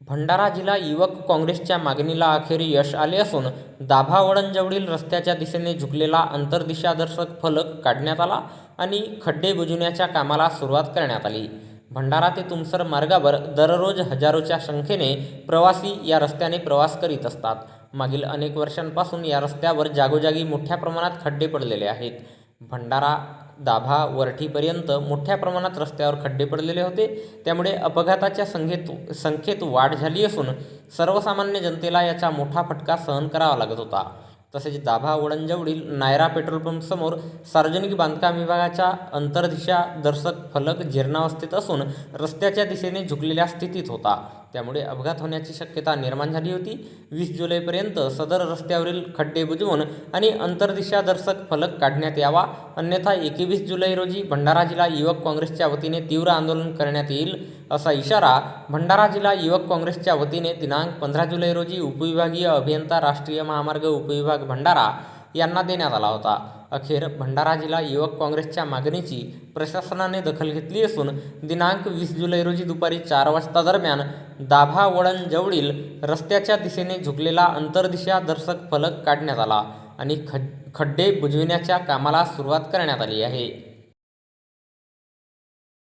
भंडारा जिल्हा युवक काँग्रेसच्या मागणीला अखेर यश आले असून दाभा वळणजवळील रस्त्याच्या दिशेने झुकलेला अंतर्दिशादर्शक फलक काढण्यात आला आणि खड्डे बुजवण्याच्या कामाला सुरुवात करण्यात आली. भंडारा ते तुमसर मार्गावर दररोज हजारोच्या संख्येने प्रवासी या रस्त्याने प्रवास करीत असतात. मागील अनेक वर्षांपासून या रस्त्यावर जागोजागी मोठ्या प्रमाणात खड्डे पडलेले आहेत. भंडारा दाभा वरठीपर्यंत मोठ्या प्रमाणात रस्त्यावर खड्डे पडलेले होते. त्यामुळे अपघाताच्या संख्येत संख्येत वाढ झाली असून सर्वसामान्य जनतेला याचा मोठा फटका सहन करावा लागत होता. तसेच दाभा वळणजवळील नायरा पेट्रोल पंपसमोर सार्वजनिक बांधकाम विभागाचा अंतर्दिशा दर्शक फलक जीर्णावस्थेत असून रस्त्याच्या दिशेने झुकलेल्या स्थितीत होता. त्यामुळे अपघात होण्याची शक्यता निर्माण झाली होती. वीस जुलैपर्यंत सदर रस्त्यावरील खड्डे बुजवून आणि अंतर्दिशा दर्शक फलक काढण्यात यावा अन्यथा एकवीस जुलै रोजी भंडारा जिल्हा युवक काँग्रेसच्या वतीने तीव्र आंदोलन करण्यात येईल असा इशारा भंडारा जिल्हा युवक काँग्रेसच्या वतीने दिनांक पंधरा जुलै रोजी उपविभागीय अभियंता राष्ट्रीय महामार्ग उपविभाग भंडारा यांना देण्यात आला होता. अखेर भंडारा जिल्हा युवक काँग्रेसच्या मागणीची प्रशासनाने दखल घेतली असून दिनांक वीस जुलै रोजी दुपारी चार वाजता दरम्यान दाभा वळण जवळील रस्त्याच्या दिशेने झुकलेला अंतर्दिशा दर्शक फलक काढण्यात आला. आणि खड खड्डे बुजविण्याच्या कामाला सुरुवात करण्यात आली आहे.